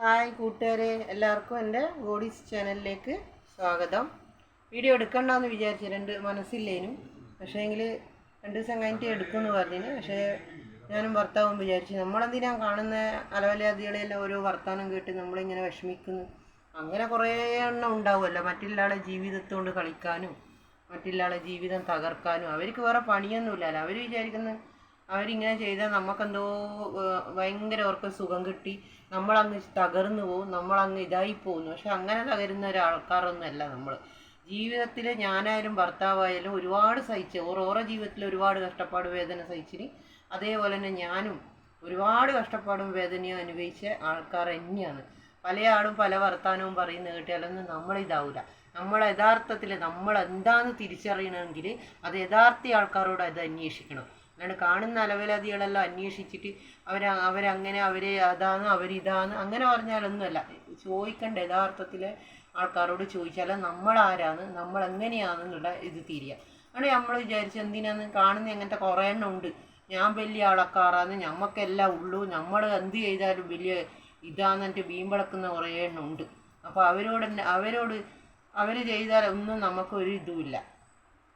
Hi കൂട്ടുകാരെ എല്ലാവർക്കും എന്റെ ഗോഡീസ് ചാനലിലേക്ക് സ്വാഗതം. വീഡിയോ എടുക്കണ്ടെന്ന് വിചാരിച്ചിട്ടുണ്ട് മനസ്സില്ലേനും. പക്ഷേ എങ്കിൽ രണ്ട് ദിവസം കഴിഞ്ഞിട്ട് എടുക്കുമെന്ന് പറഞ്ഞിന്. പക്ഷേ ഞാനും ഭർത്താവും വിചാരിച്ചു നമ്മളെന്തിനാ കാണുന്ന അലവലാദികളെല്ലാം ഓരോ വർത്തമാനം കേട്ട് നമ്മളിങ്ങനെ വിഷമിക്കുന്നു. അങ്ങനെ കുറേ എണ്ണം ഉണ്ടാവുമല്ലോ. മറ്റുള്ള ആളെ ജീവിതത്തോണ്ട് കളിക്കാനും മറ്റുള്ള ആളെ ജീവിതം തകർക്കാനും. അവർക്ക് വേറെ പണിയൊന്നുമില്ലല്ലോ അവർ വിചാരിക്കുന്നത് അവരിങ്ങനെ ചെയ്താൽ നമുക്കെന്തോ ഭയങ്കര അവർക്ക് സുഖം കിട്ടി. നമ്മളങ്ങ് തകർന്നു പോകും നമ്മളങ്ങ് ഇതായി പോകുന്നു. പക്ഷെ അങ്ങനെ തകരുന്ന ഒരാൾക്കാരൊന്നുമല്ല നമ്മൾ ജീവിതത്തിൽ ഞാനായാലും ഭർത്താവായാലും ഒരുപാട് സഹിച്ച് ഓരോ ഓരോ ജീവിതത്തിൽ ഒരുപാട് കഷ്ടപ്പാട് വേദന സഹിച്ചിന്. അതേപോലെ തന്നെ ഞാനും ഒരുപാട് കഷ്ടപ്പാടും വേദനയും അനുഭവിച്ച ആൾക്കാർ തന്നെയാണ് പല ആളും പല വർത്തമാനവും പറയുന്ന കേട്ടാലൊന്നും നമ്മളിതാവില്ല നമ്മൾ യഥാർത്ഥത്തിൽ നമ്മൾ എന്താന്ന് തിരിച്ചറിയണമെങ്കിൽ അത് യഥാർത്ഥ ആൾക്കാരോട് അത് അന്വേഷിക്കണം. അല്ലാണ്ട് കാണുന്ന അലവലാദികളെല്ലാം അന്വേഷിച്ചിട്ട് അവർ അവരങ്ങനെ അവരെ അതാണ് അവരിതാണ് അങ്ങനെ പറഞ്ഞാലൊന്നുമല്ല. ചോദിക്കേണ്ട യഥാർത്ഥത്തിൽ ആൾക്കാരോട് ചോദിച്ചാൽ നമ്മൾ ആരാണ് നമ്മൾ എങ്ങനെയാണെന്നുള്ള ഇത് തിരിയുക അങ്ങനെ നമ്മൾ വിചാരിച്ചു എന്തിനാന്ന് കാണുന്ന അങ്ങനത്തെ കുറേ എണ്ണം ഉണ്ട്. ഞാൻ വലിയ ആളക്കാറാന്ന് ഞമ്മക്കെല്ലാം ഉള്ളൂ. നമ്മൾ എന്ത് ചെയ്താലും വലിയ ഇതാന്നിട്ട് വീമ്പിളക്കുന്ന കുറേ എണ്ണം ഉണ്ട്. അപ്പോൾ അവരോട് അവരോട് അവർ ചെയ്താൽ ഒന്നും നമുക്കൊരു ഇതുമില്ല.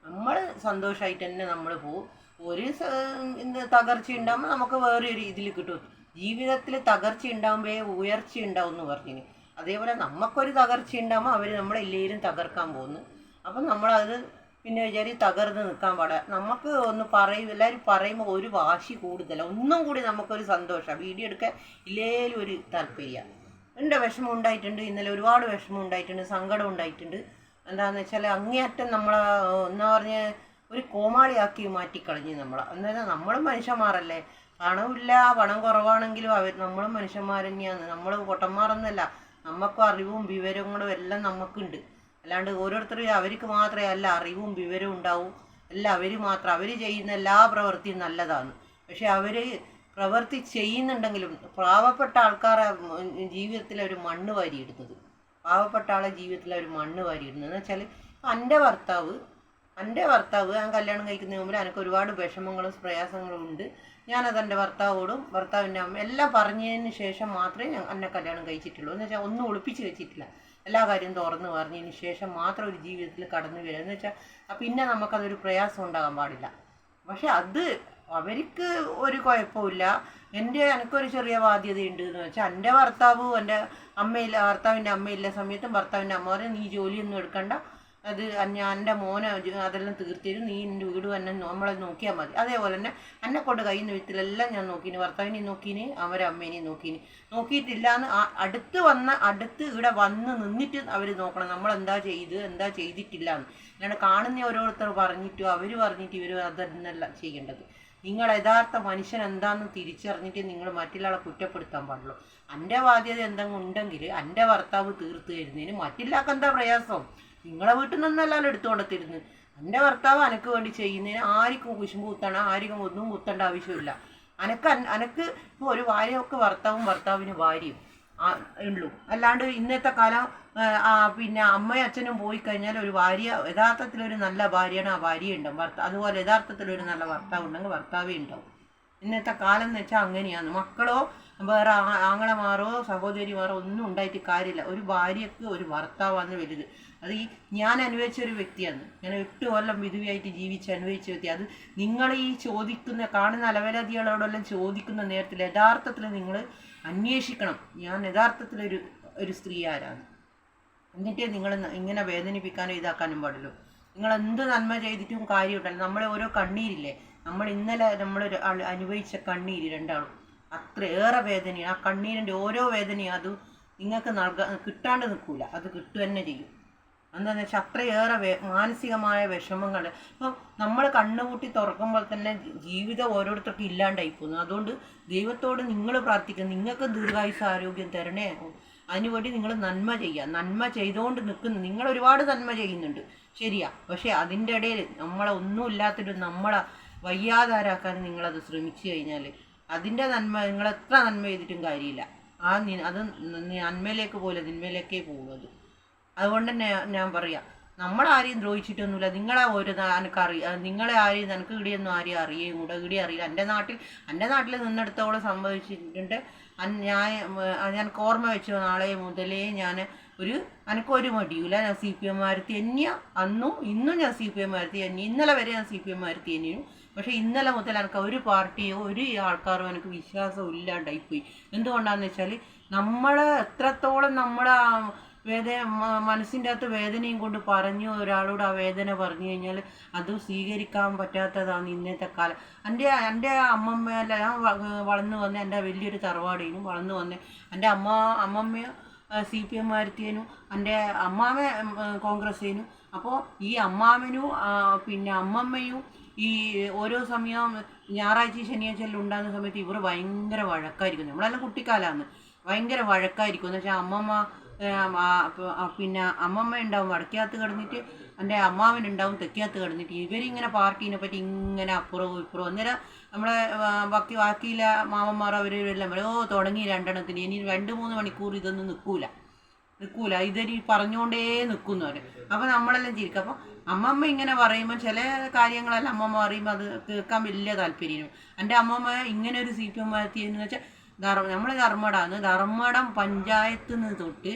നമ്മൾ സന്തോഷമായിട്ട് തന്നെ നമ്മൾ പോവും. ഒരു തകർച്ച ഉണ്ടാകുമ്പോൾ നമുക്ക് വേറെ ഒരു ഇതിൽ കിട്ടും. ജീവിതത്തിൽ തകർച്ച ഉണ്ടാകുമ്പോഴേ ഉയർച്ച ഉണ്ടാവും എന്ന് പറഞ്ഞിന്. അതേപോലെ നമുക്കൊരു തകർച്ച ഉണ്ടാകുമ്പോൾ അവർ നമ്മളെല്ലാവരും തകർക്കാൻ പോകുന്നു അപ്പം നമ്മളത് പിന്നെ വിചാരി തകർന്ന് നിൽക്കാൻ പാടില്ല നമുക്ക് ഒന്ന് പറയും എല്ലാവരും പറയുമ്പോൾ ഒരു വാശി കൂടുതലാണ് ഒന്നും കൂടി നമുക്കൊരു സന്തോഷമാണ് വീഡിയോ എടുക്കാൻ ഇല്ലേലും ഒരു താല്പര്യമാണ് എന്റെ വിഷമം ഉണ്ടായിട്ടുണ്ട്. ഇന്നലെ ഒരുപാട് വിഷമം ഉണ്ടായിട്ടുണ്ട്. സങ്കടം ഉണ്ടായിട്ടുണ്ട്. എന്താണെന്ന് വെച്ചാൽ അങ്ങേയറ്റം നമ്മളെ എന്നാ പറഞ്ഞ ഒരു കോമാളിയാക്കി മാറ്റിക്കളഞ്ഞു നമ്മൾ അന്നേരം നമ്മളും മനുഷ്യന്മാരല്ലേ? പണമില്ല പണം കുറവാണെങ്കിലും അവർ നമ്മളും മനുഷ്യന്മാർ തന്നെയാണ്. നമ്മൾ പൊട്ടന്മാരൊന്നുമല്ല നമുക്കും അറിവും വിവരങ്ങളും എല്ലാം നമുക്കുണ്ട്. അല്ലാണ്ട് ഓരോരുത്തരും അവർക്ക് മാത്രമേ അല്ല അറിവും വിവരവും ഉണ്ടാവും. അല്ല അവർ മാത്രം അവർ ചെയ്യുന്ന എല്ലാ പ്രവൃത്തിയും നല്ലതാണ്. പക്ഷെ അവർ പ്രവൃത്തി ചെയ്യുന്നുണ്ടെങ്കിലും പാവപ്പെട്ട ആൾക്കാരെ ജീവിതത്തിൽ അവർ മണ്ണ് വാരിയിടുന്നത്. പാവപ്പെട്ട ആളെ ജീവിതത്തിൽ അവർ മണ്ണ് വാരിയിടുന്നത്. എന്ന് വെച്ചാൽ എന്റെ ഭർത്താവ് എന്റെ ഭർത്താവ് ഞാൻ കല്യാണം കഴിക്കുന്നതിന് മുമ്പിൽ എനിക്ക് ഒരുപാട് വിഷമങ്ങളും പ്രയാസങ്ങളും ഉണ്ട്. ഞാനത് എന്റെ ഭർത്താവോടും ഭർത്താവിന്റെ അമ്മ എല്ലാം പറഞ്ഞതിന് ശേഷം മാത്രമേ ഞാൻ എന്നെ കല്യാണം കഴിച്ചിട്ടുള്ളൂ. എന്ന് വെച്ചാൽ ഒന്നും ഒളിപ്പിച്ച് വെച്ചിട്ടില്ല. എല്ലാ കാര്യവും തുറന്ന് പറഞ്ഞതിന് ശേഷം മാത്രം ഒരു ജീവിതത്തിൽ കടന്നു വരിക. എന്ന് വെച്ചാൽ പിന്നെ നമുക്കതൊരു പ്രയാസം ഉണ്ടാകാൻ പാടില്ല. പക്ഷെ അത് അവർക്ക് ഒരു കുഴപ്പമില്ല എന്റെ എനിക്കൊരു ചെറിയ ബാധ്യതയുണ്ട്. എന്ന് വെച്ചാൽ എന്റെ ഭർത്താവ് എന്റെ അമ്മയില്ല ഭർത്താവിന്റെ അമ്മയില്ല സമയത്തും ഭർത്താവിന്റെ അമ്മ പറയും നീ ജോലിയൊന്നും എടുക്കണ്ട. അത് ഞാൻ എന്റെ മോനെ അതെല്ലാം തീർത്തിരും. നീ എന്റെ വീട് തന്നെ നമ്മളെ നോക്കിയാൽ മതി. അതേപോലെ തന്നെ എന്നെ കൊണ്ട് കഴിയുന്ന വിധത്തിലെല്ലാം ഞാൻ നോക്കീന്. ഭർത്താവിനെ നോക്കീന് അവരെ അമ്മേനെ നോക്കീന്. നോക്കിയിട്ടില്ല എന്ന് അടുത്ത് വന്ന അടുത്ത് ഇവിടെ വന്ന് നിന്നിട്ട് അവർ നോക്കണം. നമ്മൾ എന്താ ചെയ്ത് എന്താ ചെയ്തിട്ടില്ല എന്ന് അല്ലാണ്ട് കാണുന്ന ഓരോരുത്തർ പറഞ്ഞിട്ടോ അവർ പറഞ്ഞിട്ട് ഇവർ അതെന്നല്ല ചെയ്യേണ്ടത്. നിങ്ങൾ യഥാർത്ഥ മനുഷ്യൻ എന്താണെന്ന് തിരിച്ചറിഞ്ഞിട്ട് നിങ്ങൾ മറ്റുള്ളയാളെ കുറ്റപ്പെടുത്താൻ പാടുള്ളൂ. എന്റെ ബാധ്യത എന്തെങ്കിലും ഉണ്ടെങ്കിൽ എന്റെ ഭർത്താവ് തീർത്തു തരുന്നതിന് മറ്റുള്ളവർക്ക് എന്താ പ്രയാസം? നിങ്ങളെ വീട്ടിൽ നിന്നല്ലല്ലോ എടുത്തുകൊണ്ട് തരുന്നത് എന്റെ ഭർത്താവ് അനക്ക് വേണ്ടി ചെയ്യുന്നതിന് ആർക്കും കുശും കുത്തണ ആർക്കും ഒന്നും കുത്തേണ്ട ആവശ്യമില്ല. അനക്ക് അനക്ക് ഒരു ഭാര്യയൊക്കെ ഭർത്താവും ഭർത്താവിന് ഭാര്യയും ഉള്ളൂ. അല്ലാണ്ട് ഇന്നത്തെ കാലം പിന്നെ അമ്മയും അച്ഛനും പോയി കഴിഞ്ഞാൽ ഒരു ഭാര്യ യഥാർത്ഥത്തിൽ ഒരു നല്ല ഭാര്യയാണ് ആ ഭാര്യ ഉണ്ടാവും ഭർത്താവ് അതുപോലെ യഥാർത്ഥത്തിൽ ഒരു നല്ല ഭർത്താവ് ഉണ്ടെങ്കിൽ ഭർത്താവേ ഉണ്ടാവും. ഇന്നത്തെ കാലം എന്ന് വെച്ചാൽ അങ്ങനെയാണ്. മക്കളോ വേറെ ആങ്ങളമാരോ സഹോദരിമാരോ ഒന്നും ഉണ്ടായിട്ട് കാര്യമില്ല. ഒരു ഭാര്യക്ക് ഒരു ഭർത്താവാണ് വലുത്. അത് ഈ ഞാൻ അനുഭവിച്ച ഒരു വ്യക്തിയാണ്. ഞാൻ എട്ട് കൊല്ലം വിധുവിയായിട്ട് ജീവിച്ച് അനുഭവിച്ച വ്യക്തി. അത് നിങ്ങൾ ഈ ചോദിക്കുന്ന കാണുന്ന അലവലതികളോടെല്ലാം ചോദിക്കുന്ന നേരത്തിൽ യഥാർത്ഥത്തിൽ നിങ്ങൾ അന്വേഷിക്കണം. ഞാൻ യഥാർത്ഥത്തിലൊരു ഒരു സ്ത്രീ ആരാണ്? എന്നിട്ടേ നിങ്ങൾ ഇങ്ങനെ വേദനിപ്പിക്കാനോ ഇതാക്കാനും പാടുള്ളൂ. നിങ്ങൾ എന്ത് നന്മ ചെയ്തിട്ടും കാര്യമുണ്ടല്ലോ നമ്മളെ ഓരോ കണ്ണീരില്ലേ? നമ്മൾ ഇന്നലെ നമ്മൾ അനുഭവിച്ച കണ്ണീര് രണ്ടാളും. അത്രയേറെ വേദനയാണ്. ആ കണ്ണീരിന്റെ ഓരോ വേദനയും അത് നിങ്ങൾക്ക് നൽകാൻ കിട്ടാണ്ട് നിൽക്കൂല. അത് കിട്ടുക തന്നെ ചെയ്യും. എന്താണെന്ന് വെച്ചാൽ അത്രയേറെ മാനസികമായ വിഷമങ്ങൾ ഇപ്പം നമ്മൾ കണ്ണുകൂട്ടി തുറക്കുമ്പോൾ തന്നെ ജീവിതം ഓരോരുത്തർക്കും ഇല്ലാണ്ടായി പോകുന്നു അതുകൊണ്ട് ദൈവത്തോട് നിങ്ങൾ പ്രാർത്ഥിക്കുക നിങ്ങൾക്ക് ദീർഘായുസ് ആരോഗ്യം തരണേ. അതിനുവേണ്ടി നിങ്ങൾ നന്മ ചെയ്യുക. നന്മ ചെയ്തുകൊണ്ട് നിൽക്കുന്നു. നിങ്ങൾ ഒരുപാട് നന്മ ചെയ്യുന്നുണ്ട്. ശരിയാ. പക്ഷേ അതിന്റെ ഇടയിൽ നമ്മളെ ഒന്നും ഇല്ലാത്തൊരു നമ്മളെ വയ്യാതാരാക്കാൻ നിങ്ങളത് ശ്രമിച്ചു കഴിഞ്ഞാൽ അതിന്റെ നന്മ നിങ്ങൾ എത്ര നന്മ ചെയ്തിട്ടും കാര്യമില്ല. ആ നി- അത് നന്മയിലേക്ക് പോലെ നിന്മയിലേക്കേ പോകുന്നത് അതുകൊണ്ട് തന്നെ ഞാൻ പറയാം നമ്മളാരെയും ദ്രോഹിച്ചിട്ടൊന്നുമില്ല. നിങ്ങളെ ഒരു എനിക്ക് അറിയാം നിങ്ങളെ ആരെയും നിനക്ക് ഇടിയൊന്നും ആരെയും അറിയുകയും കൂടെ ഇടി അറിയില്ല. എന്റെ നാട്ടിൽ എന്റെ നാട്ടിൽ നിന്നെടുത്തോളം സംഭവിച്ചിട്ടുണ്ട്. ഞാൻ ഞാൻ ഓർമ്മ വെച്ചു നാളെ മുതലേ ഞാൻ ഒരു എനിക്കൊരു മടിയില്ല ഞാൻ സി പി എം മാരുത്തി തന്നെയാ അന്നും ഇന്നും ഞാൻ സി പി എം മാരുത്തി എന്നെ ഇന്നലെ വരെ ഞാൻ സി പി എം മാരുത്തി തന്നെയും പക്ഷേ ഇന്നലെ മുതൽ എനിക്ക് ഒരു പാർട്ടിയോ ഒരു ആൾക്കാരോ എനിക്ക് വിശ്വാസം ഇല്ലാണ്ടായിപ്പോയി. എന്തുകൊണ്ടാന്ന് വെച്ചാൽ നമ്മൾ എത്രത്തോളം നമ്മളെ ആ വേദന മനസ്സിന്റെ അകത്ത് വേദനയും കൊണ്ട് പറഞ്ഞു ഒരാളോട് ആ വേദന പറഞ്ഞു കഴിഞ്ഞാൽ അത് സ്വീകരിക്കാൻ പറ്റാത്തതാണ് ഇന്നത്തെ കാലം. എന്റെ എന്റെ അമ്മമ്മയല്ല ഞാൻ വളർന്നു വന്ന എന്റെ വലിയൊരു തറവാടിനും വളർന്നു വന്ന എന്റെ അമ്മ അമ്മമ്മ സി പി എം ആരത്തിയനും എന്റെ അമ്മാമ കോൺഗ്രസ്സേനും അപ്പോൾ ഈ അമ്മാവനും പിന്നെ അമ്മമ്മയും ഈ ഓരോ സമയം ഞായറാഴ്ച ശനിയാഴ്ച എല്ലാം ഉണ്ടാകുന്ന സമയത്ത് ഇവർ ഭയങ്കര വഴക്കായിരിക്കും നമ്മളെല്ലാം കുട്ടിക്കാലമാണ്. ഭയങ്കര വഴക്കായിരിക്കും. എന്ന് വെച്ചാൽ അമ്മമ്മ പിന്നെ അമ്മമ്മ ഉണ്ടാവും വടക്കകത്ത് കിടന്നിട്ട് എന്റെ അമ്മാവൻ ഉണ്ടാവും തെക്കകത്ത് കിടന്നിട്ട്. ഇവരിങ്ങനെ പാർട്ടീനെ പറ്റി ഇങ്ങനെ അപ്പുറവും ഇപ്പുറവും. അന്നേരം നമ്മളെ ബാക്കി ബാക്കിയില്ല മാമന്മാർ അവരെല്ലാം പറയും ഓ തുടങ്ങി രണ്ടെണ്ണത്തിന്. ഇനി രണ്ട് മൂന്ന് മണിക്കൂർ ഇതൊന്നും നിൽക്കൂല നിൽക്കൂല ഇതൊരു പറഞ്ഞുകൊണ്ടേ നിൽക്കുന്നു അവർ. അപ്പൊ നമ്മളെല്ലാം ചിരിക്കും. അപ്പോൾ അമ്മമ്മ ഇങ്ങനെ പറയുമ്പോൾ ചില കാര്യങ്ങളെല്ലാം അമ്മമ്മ പറയുമ്പോൾ അത് കേൾക്കാൻ വലിയ താല്പര്യം എന്റെ അമ്മമ്മ ഇങ്ങനെ ഒരു സി പി എം എന്ന് വെച്ചാൽ ധർമ്മ ധർമ്മടാന്ന് ധർമ്മടം പഞ്ചായത്ത് നിന്ന് തൊട്ട്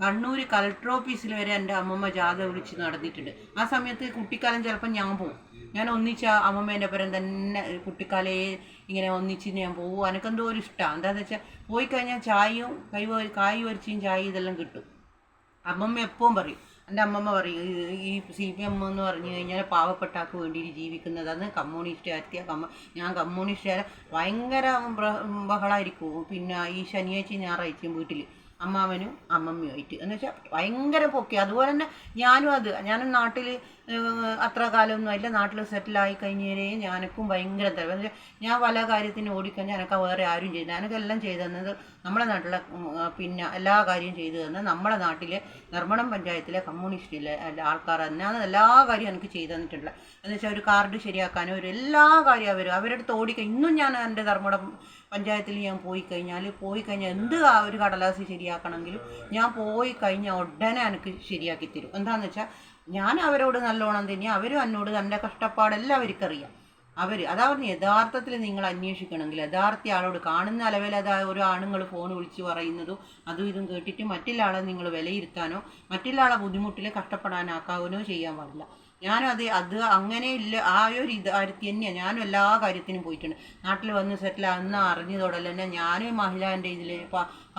കണ്ണൂർ കളക്ടർ ഓഫീസിൽ വരെ എന്റെ അമ്മമ്മ ജാഥ വിളിച്ച് നടന്നിട്ടുണ്ട്. ആ സമയത്ത് കുട്ടിക്കാലം ചിലപ്പോൾ ഞാൻ പോകും ഞാൻ ഒന്നിച്ച അമ്മമ്മേന്റെ പരം തന്നെ കുട്ടിക്കാലേ ഇങ്ങനെ ഒന്നിച്ച് ഞാൻ പോകും എനിക്കെന്തോ ഒരു ഇഷ്ടമാണ് എന്താണെന്ന് വെച്ചാൽ പോയി കഴിഞ്ഞാൽ ചായയും കൈ കായ് വരച്ചും ചായ ഇതെല്ലാം കിട്ടും. അമ്മമ്മ എപ്പോഴും പറയും. എന്റെ അമ്മമ്മ പറയും "ഈ- സി പി എം എന്ന് പറഞ്ഞു കഴിഞ്ഞാൽ പാവപ്പെട്ടാക്ക് വേണ്ടിയിട്ട് ജീവിക്കുന്നതാണ് കമ്മ്യൂണിസ്റ്റ് ആർത്തിയ കമ്മ ഞാൻ കമ്മ്യൂണിസ്റ്റ് ഭയങ്കര ബഹളമായിരിക്കും പിന്നെ ഈ ശനിയാഴ്ചയും ഞായറാഴ്ചയും വീട്ടിൽ അമ്മാവനും അമ്മമ്മയുമായിട്ട് എന്ന് വെച്ചാൽ ഭയങ്കര പൊക്കി. അതുപോലെ തന്നെ ഞാനും അത്. ഞാനും നാട്ടിൽ അത്ര കാലമൊന്നും അല്ല. നാട്ടിൽ സെറ്റിലായി കഴിഞ്ഞാലേ ഞാനക്കും ഭയങ്കര തരം ഞാൻ പല കാര്യത്തിനും ഓടിക്കഴിഞ്ഞാൽ എനിക്ക് വേറെ ആരും ചെയ്തു എനിക്കെല്ലാം ചെയ്തു തന്നത് നമ്മളെ നാട്ടിലെ പിന്നെ എല്ലാ കാര്യവും ചെയ്തു തന്ന് നമ്മളെ നാട്ടിലെ നിർമ്മണം പഞ്ചായത്തിലെ കമ്മ്യൂണിസ്റ്റിലെ ആൾക്കാർ തന്നെയാണ് എല്ലാ കാര്യവും എനിക്ക് ചെയ്തു തന്നിട്ടുള്ളത് എന്ന് വെച്ചാൽ ഒരു കാർഡ് ശരിയാക്കാനും ഒരു എല്ലാ കാര്യവും അവർ അവരുടെ ഓടിക്കഴിഞ്ഞ് ഇന്നും ഞാൻ എന്റെ ധർമ്മടം പഞ്ചായത്തിൽ ഞാൻ പോയി കഴിഞ്ഞാൽ പോയി കഴിഞ്ഞാൽ എന്ത് ഒരു കടലാസ് ശരിയാക്കണമെങ്കിലും ഞാൻ പോയി കഴിഞ്ഞാൽ ഉടനെ എനിക്ക് ശരിയാക്കി തരും. എന്താണെന്ന് വെച്ചാൽ ഞാൻ അവരോട് നല്ലോണം തന്നെയാണ് അവരും എന്നോട് എന്റെ കഷ്ടപ്പാടെല്ലാം അവർക്കറിയാം. അവർ അതാ പറഞ്ഞ യഥാർത്ഥത്തിൽ നിങ്ങൾ അന്വേഷിക്കണമെങ്കിൽ യഥാർത്ഥ ആളോട് കാണുന്ന അലവിൽ അതാ ഒരു ആണുങ്ങൾ ഫോൺ വിളിച്ച് പറയുന്നതും അതും ഇതും കേട്ടിട്ട് മറ്റുള്ള ആളെ നിങ്ങൾ വിലയിരുത്താനോ മറ്റുള്ള ആളെ ബുദ്ധിമുട്ടിൽ കഷ്ടപ്പെടാനാക്കാനോ ചെയ്യാൻ പാടില്ല. ഞാനും അത് അത് അങ്ങനെ ഇല്ല ആ ഒരു ഇത് കാര്യത്തിൽ തന്നെയാണ് ഞാനും എല്ലാ കാര്യത്തിനും പോയിട്ടുണ്ട്. നാട്ടിൽ വന്ന് സെറ്റിൽ അന്ന് അറിഞ്ഞതോടല്ല തന്നെ ഞാനും മഹിളാന്റെ ഇതിൽ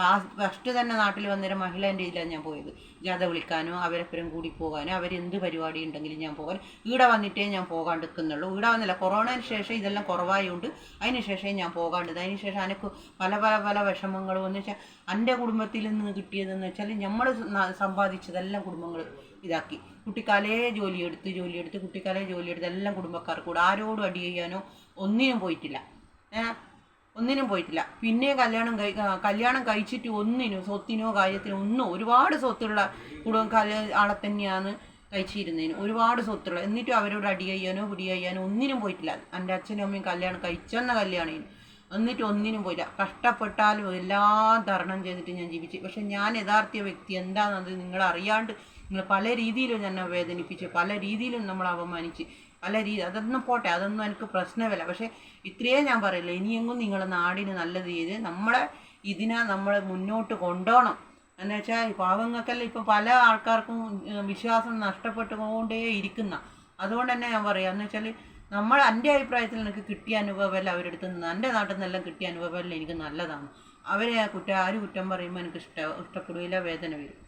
ആ ഫസ്റ്റ് തന്നെ നാട്ടിൽ വന്നൊരു മഹിളേന്റെ ഇതിലാണ് ഞാൻ പോയത്. ജാഥ വിളിക്കാനോ അവരെപ്പുറം കൂടി പോകാനോ അവരെന്ത് പരിപാടി ഉണ്ടെങ്കിലും ഞാൻ പോകാൻ ഇവിടെ വന്നിട്ടേ ഞാൻ പോകാണ്ടിരിക്കുന്നുള്ളൂ. ഇവിടെ വന്നില്ല കൊറോണയ്ക്ക് ശേഷം ഇതെല്ലാം കുറവായതുകൊണ്ട് അതിന് ശേഷം ഞാൻ പോകാണ്ടത്. അതിന് ശേഷം എനിക്ക് പല പല പല വിഷമങ്ങളും എന്ന് വെച്ചാൽ എന്റെ കുടുംബത്തിൽ നിന്ന് കിട്ടിയതെന്ന് വെച്ചാൽ നമ്മൾ സമ്പാദിച്ചതെല്ലാം കുടുംബങ്ങൾ ഇതാക്കി. കുട്ടിക്കാലേ ജോലിയെടുത്ത് ജോലിയെടുത്ത് കുട്ടിക്കാലേ ജോലിയെടുത്ത് എല്ലാം കുടുംബക്കാർ കൂടെ. ആരോടും അടി ചെയ്യാനോ ഒന്നിനും പോയിട്ടില്ല. ഏഹ് ഒന്നിനും പോയിട്ടില്ല. പിന്നെ കല്യാണം കഴി കല്യാണം കഴിച്ചിട്ട് ഒന്നിനും സ്വത്തിനോ കാര്യത്തിനോ ഒന്നും ഒരുപാട് സ്വത്തുള്ള കുടുംബക്കാല ആളെ തന്നെയാണ് കഴിച്ചിരുന്നതിന് ഒരുപാട് സ്വത്തുള്ള. എന്നിട്ടും അവരോട് അടി ചെയ്യാനോ പിടി ചെയ്യാനോ ഒന്നിനും പോയിട്ടില്ല. എന്റെ അച്ഛനും അമ്മയും കല്യാണം കഴിച്ചെന്ന കല്യാണം എന്നിട്ട് ഒന്നിനും പോയില്ല. കഷ്ടപ്പെട്ടാലും എല്ലാം തരണം ചെയ്തിട്ട് ഞാൻ ജീവിച്ചു. പക്ഷെ ഞാൻ യഥാർത്ഥ വ്യക്തി എന്താണെന്നത് നിങ്ങൾ അറിയാണ്ട് നിങ്ങൾ പല രീതിയിലും എന്നെ വേദനിപ്പിച്ച് പല രീതിയിലും നമ്മൾ അപമാനിച്ച് പല രീതി അതൊന്നും പോട്ടെ അതൊന്നും എനിക്ക് പ്രശ്നമില്ല. പക്ഷേ ഇത്രയേ ഞാൻ പറയില്ല ഇനിയെങ്കും നിങ്ങൾ നാടിന് നല്ലത് ചെയ്ത് നമ്മളെ ഇതിനെ നമ്മൾ മുന്നോട്ട് കൊണ്ടുപോകണം എന്ന് വെച്ചാൽ പാവങ്ങൾക്കെല്ലാം ഇപ്പം പല ആൾക്കാർക്കും വിശ്വാസം നഷ്ടപ്പെട്ടുകൊണ്ടേ ഇരിക്കുന്ന. അതുകൊണ്ട് തന്നെ ഞാൻ പറയാം എന്ന് വെച്ചാൽ നമ്മൾ എന്റെ അഭിപ്രായത്തിൽ എനിക്ക് കിട്ടിയ അനുഭവമല്ല അവരുടെ അടുത്ത് നിന്ന്. എന്റെ നാട്ടിൽ നിന്നെല്ലാം കിട്ടിയ അനുഭവമല്ല എനിക്ക് നല്ലതാണ്. അവരെ ആ കുറ്റം ആര് കുറ്റം പറയുമ്പോൾ എനിക്ക് ഇഷ്ട ഇഷ്ടപ്പെടുകയില്ല വേദന വരും.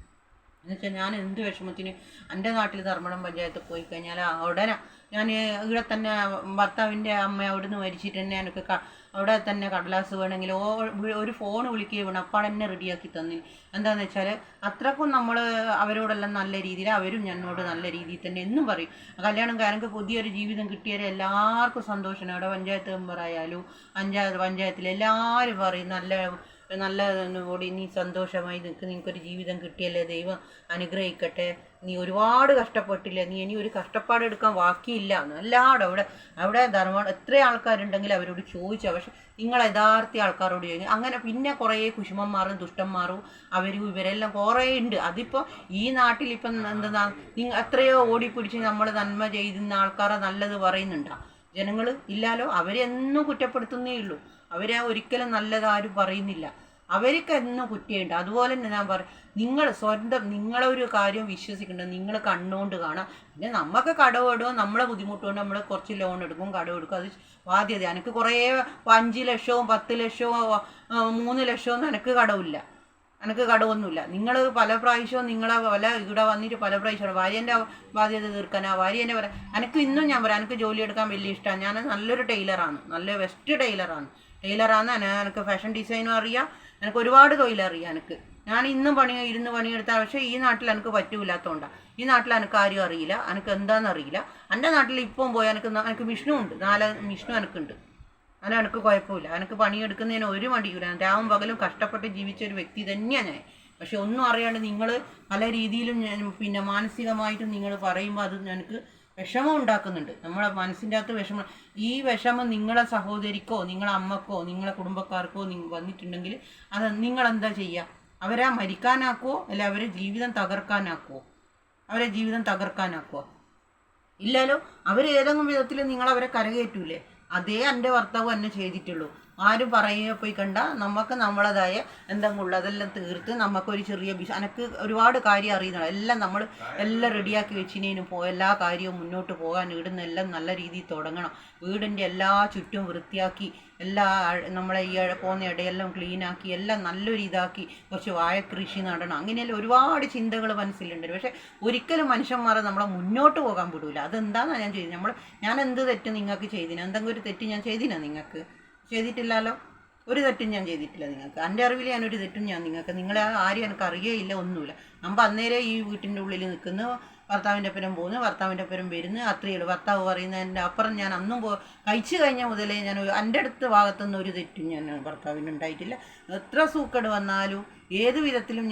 എന്നുവെച്ചാൽ ഞാൻ എന്ത് വിഷമത്തിന് എന്റെ നാട്ടിൽ ധർമ്മടം പഞ്ചായത്ത് പോയി കഴിഞ്ഞാൽ ഉടനെ ഞാൻ ഇവിടെ തന്നെ ഭർത്താവിന്റെ അമ്മ അവിടുന്ന് മരിച്ചിട്ട് തന്നെ എനിക്ക് അവിടെ തന്നെ കടലാസ് വേണമെങ്കിൽ ഒരു ഫോൺ വിളിക്കുകയും വേണം. അപ്പോൾ എന്നെ റെഡിയാക്കി തന്നി. എന്താണെന്ന് വെച്ചാൽ അത്രക്കും നമ്മൾ അവരോടെല്ലാം നല്ല രീതിയിൽ അവരും എന്നോട് നല്ല രീതിയിൽ തന്നെ എന്നും പറയും. കല്യാണം കാരണം പുതിയൊരു ജീവിതം കിട്ടിയാൽ എല്ലാവർക്കും സന്തോഷമാണ് അവിടെ പഞ്ചായത്ത് മെമ്പറായാലും പഞ്ചായത്ത് പഞ്ചായത്തിൽ എല്ലാവരും പറയും നല്ല നല്ല ഓടി നീ സന്തോഷമായി നിൽക്ക് നിനക്കൊരു ജീവിതം കിട്ടിയല്ലേ ദൈവം അനുഗ്രഹിക്കട്ടെ. നീ ഒരുപാട് കഷ്ടപ്പെട്ടില്ല? നീ ഇനി ഒരു കഷ്ടപ്പാട് എടുക്കാൻ ബാക്കിയില്ല. എല്ലാവരും അവിടെ അവിടെ ധർമ്മ എത്ര ആൾക്കാരുണ്ടെങ്കിൽ അവരോട് ചോദിച്ചു. പക്ഷെ നിങ്ങൾ യഥാർത്ഥ ആൾക്കാരോട് ചോദിക്കും അങ്ങനെ പിന്നെ കുറേ കുശുമന്മാരും ദുഷ്ടന്മാരും അവരും ഇവരെല്ലാം കുറേ ഉണ്ട്. അതിപ്പോൾ ഈ നാട്ടിൽ ഇപ്പം എന്താ നിങ്ങൾ എത്രയോ ഓടിപ്പിടിച്ച് നമ്മൾ നന്മ ചെയ്യുന്ന ആൾക്കാരെ നല്ലത് പറയുന്നുണ്ടോ. ജനങ്ങൾ ഇല്ലാലോ? അവരെന്നും കുറ്റപ്പെടുത്തുന്നേ ഉള്ളൂ. അവരെ ഒരിക്കലും നല്ലത് ആരും പറയുന്നില്ല. അവർക്ക് എന്നും കുറ്റിയുണ്ട്. അതുപോലെ തന്നെ ഞാൻ പറ നിങ്ങൾ സ്വന്തം നിങ്ങളെ ഒരു കാര്യം വിശ്വസിക്കേണ്ട. നിങ്ങൾ കണ്ണുകൊണ്ട് കാണാം. പിന്നെ നമുക്ക് കടവ് ഇടുക നമ്മളെ ബുദ്ധിമുട്ടുകൊണ്ട് നമ്മൾ കുറച്ച് ലോൺ എടുക്കും കടവ് എടുക്കും. അത് ബാധ്യത. എനിക്ക് കുറേ അഞ്ച് ലക്ഷവും പത്ത് ലക്ഷവും മൂന്ന് ലക്ഷവും എനിക്ക് കടവില്ല എനിക്ക് കടവൊന്നുമില്ല. നിങ്ങൾ പല പ്രാവശ്യവും നിങ്ങളെ പല ഇവിടെ വന്നിട്ട് പല പ്രാവശ്യമാണ്. ഭാര്യന്റെ ബാധ്യത തീർക്കാനാ ഭാര്യേന്റെ പറയാം എനിക്ക് ഇന്നും ഞാൻ പറയാം എനിക്ക് ജോലി എടുക്കാൻ വലിയ ഇഷ്ടമാണ് ഞാൻ നല്ലൊരു ടൈലറാണ് നല്ല ബെസ്റ്റ് ടൈലറാണ് ടൈലറാണ് എനിക്ക് ഫാഷൻ ഡിസൈനും അറിയാം. എനിക്ക് ഒരുപാട് തൊഴിലറിയാം എനിക്ക്. ഞാൻ ഇന്നും പണി ഇരുന്ന് പണിയെടുത്താൽ പക്ഷേ ഈ നാട്ടിൽ എനിക്ക് പറ്റൂലാത്തതുകൊണ്ടാണ് ഈ നാട്ടിൽ എനിക്ക് ആരും അറിയില്ല. എനിക്ക് എന്താണെന്ന് അറിയില്ല. എന്റെ നാട്ടിൽ ഇപ്പം പോയാൽ എനിക്ക് എനിക്ക് മിഷനും ഉണ്ട്. നാല് മിഷനും എനിക്കുണ്ട്. അങ്ങനെ എനിക്ക് കുഴപ്പമില്ല. എനിക്ക് പണിയെടുക്കുന്നതിന് ഒരു മടിയില്ല രാവും പകലും കഷ്ടപ്പെട്ട് ജീവിച്ച ഒരു വ്യക്തി തന്നെയാണ് ഞാൻ. പക്ഷെ ഒന്നും അറിയാണ്ട് നിങ്ങൾ പല രീതിയിലും പിന്നെ മാനസികമായിട്ടും നിങ്ങൾ പറയുമ്പോൾ അത് എനിക്ക് വിഷമം ഉണ്ടാക്കുന്നുണ്ട് നമ്മളെ മനസ്സിന്റെ അകത്ത് വിഷമം. ഈ വിഷമം നിങ്ങളെ സഹോദരിക്കോ നിങ്ങളെ അമ്മക്കോ നിങ്ങളെ കുടുംബക്കാർക്കോ നിങ്ങൾ വന്നിട്ടുണ്ടെങ്കിൽ അത് നിങ്ങളെന്താ ചെയ്യുക അവരെ മരിക്കാനാക്കുമോ അല്ല അവരെ ജീവിതം തകർക്കാനാക്കുമോ അവരെ ജീവിതം തകർക്കാനാക്കുമോ ഇല്ലല്ലോ. അവർ ഏതെങ്കിലും വിധത്തിൽ നിങ്ങൾ അവരെ കരകയറ്റൂലേ? അതേ എന്റെ ഭർത്താവ് എന്നെ ചെയ്തിട്ടുള്ളൂ. ആരും പറയുക പോയി കണ്ട നമുക്ക് നമ്മളതായ എന്തെങ്കിലും അതെല്ലാം തീർത്ത് നമുക്കൊരു ചെറിയ ബിസ് എനക്ക് ഒരുപാട് കാര്യം അറിയുന്നത് എല്ലാം നമ്മൾ എല്ലാം റെഡിയാക്കി വെച്ചിനേനും പോ എല്ലാ കാര്യവും മുന്നോട്ട് പോകാൻ ഇടുന്ന എല്ലാം നല്ല രീതിയിൽ തുടങ്ങണം. വീടിന്റെ എല്ലാ ചുറ്റും വൃത്തിയാക്കി എല്ലാ നമ്മളെ ഈ പോകുന്ന ഇടയെല്ലാം ക്ലീനാക്കി എല്ലാം നല്ലൊരു ഇതാക്കി കുറച്ച് വാഴക്കൃഷി നടണം. അങ്ങനെയെല്ലാം ഒരുപാട് ചിന്തകൾ മനസ്സിലുണ്ട്. പക്ഷേ ഒരിക്കലും മനുഷ്യന്മാരെ നമ്മളെ മുന്നോട്ട് പോകാൻ വിടൂല. അതെന്താണെന്നാണ് ഞാൻ ചെയ്തത് നമ്മൾ ഞാൻ എന്ത് തെറ്റ് നിങ്ങൾക്ക് ചെയ്തിന്? എന്തെങ്കിലും ഒരു തെറ്റ് ഞാൻ ചെയ്തിനാ നിങ്ങൾക്ക്? ചെയ്തിട്ടില്ലല്ലോ? ഒരു തെറ്റും ഞാൻ ചെയ്തിട്ടില്ല നിങ്ങൾക്ക്. എന്റെ അറിവിൽ ഞാനൊരു തെറ്റും ഞാൻ നിങ്ങൾക്ക് നിങ്ങളെ ആരും എനിക്ക് അറിയേയില്ല ഒന്നുമില്ല. നമ്മൾ അന്നേരം ഈ വീട്ടിന്റെ ഉള്ളിൽ നിൽക്കുന്നു ഭർത്താവിന്റെ ഒപ്പരം പോകുന്നു ഭർത്താവിന്റെ ഒപ്പരം വരുന്നു അത്രയേ ഉള്ളൂ. ഭർത്താവ് പറയുന്നതിന്റെ അപ്പുറം ഞാൻ അന്നും പോ കഴിച്ചു കഴിഞ്ഞ മുതലേ ഞാൻ ഒരു- എന്റെ അടുത്ത് ഭാഗത്തുനിന്ന് ഒരു തെറ്റും ഞാൻ ഭർത്താവിന് ഉണ്ടായിട്ടില്ല. എത്ര സൂക്കേട് വന്നാലും ഏത് വിധത്തിലും